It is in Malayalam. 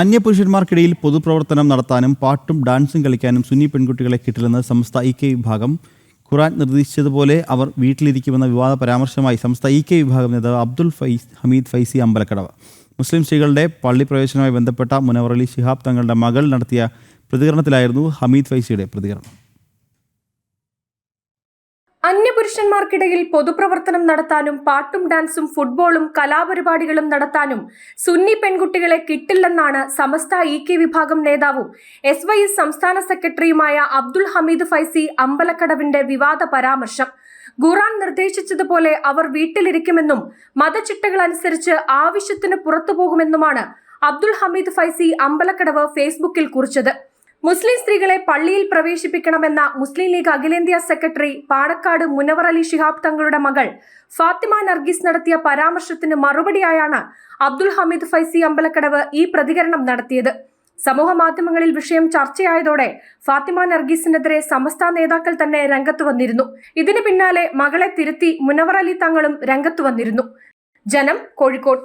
അന്യപുരുഷന്മാർക്കിടയിൽ പൊതുപ്രവർത്തനം നടത്താനും പാട്ടും ഡാൻസും കളിക്കാനും സുന്നി പെൺകുട്ടികളെ കിട്ടില്ലെന്ന് സംസ്ഥ ഇ കെ വിഭാഗം. ഖുറാൻ നിർദ്ദേശിച്ചതുപോലെ അവർ വീട്ടിലിരിക്കുമെന്ന വിവാദ പരാമർശമായി സംസ്ഥ ഇ കെ വിഭാഗം നേതാവ് അബ്ദുൽ ഫൈസ് ഹമീദ് ഫൈസി അമ്പലക്കടവ്. മുസ്ലിം സ്ത്രീകളുടെ പള്ളി പ്രവേശനവുമായി ബന്ധപ്പെട്ട മുനവറലി ശിഹാബ് തങ്ങളുടെ മകൾ നടത്തിയ പ്രതികരണത്തിലായിരുന്നു ഹമീദ് ഫൈസിയുടെ പ്രതികരണം. അന്യപുരുഷന്മാർക്കിടയിൽ പൊതുപ്രവർത്തനം നടത്താനും പാട്ടും ഡാൻസും ഫുട്ബോളും കലാപരിപാടികളും നടത്താനും സുന്നി പെൺകുട്ടികളെ കിട്ടില്ലെന്നാണ് സമസ്ത ഇ കെ വിഭാഗം നേതാവും. എസ് വൈ എസ് സംസ്ഥാന സെക്രട്ടറിയുമായ അബ്ദുൾ ഹമീദ് ഫൈസി അമ്പലക്കടവിന്റെ വിവാദ പരാമർശം. ഖുറാൻ നിർദ്ദേശിച്ചതുപോലെ അവർ വീട്ടിലിരിക്കുമെന്നും മതചിട്ടകൾ അനുസരിച്ച് ആവശ്യത്തിന് പുറത്തുപോകുമെന്നുമാണ് അബ്ദുൾ ഹമീദ് ഫൈസി അമ്പലക്കടവ് ഫേസ്ബുക്കിൽ കുറിച്ചത്. മുസ്ലിം സ്ത്രീകളെ പള്ളിയിൽ പ്രവേശിപ്പിക്കണമെന്ന മുസ്ലിം ലീഗ് അഖിലേന്ത്യാ സെക്രട്ടറി പാണക്കാട് മുനവർ അലി ഷിഹാബ് തങ്ങളുടെ മകൾ ഫാത്തിമ നർഗീസ് നടത്തിയ പരാമർശത്തിന് മറുപടിയായാണ് അബ്ദുൽ ഹമീദ് ഫൈസി അമ്പലക്കടവ് ഈ പ്രതികരണം നടത്തിയത്. സമൂഹ മാധ്യമങ്ങളിൽ വിഷയം ചർച്ചയായതോടെ ഫാത്തിമ നർഗീസിനെതിരെ സമസ്ത നേതാക്കൾ തന്നെ രംഗത്ത് വന്നിരുന്നു. ഇതിന് പിന്നാലെ മകളെ തിരുത്തി മുനവർ അലി തങ്ങളും രംഗത്ത് വന്നിരുന്നു. ജനം കോഴിക്കോട്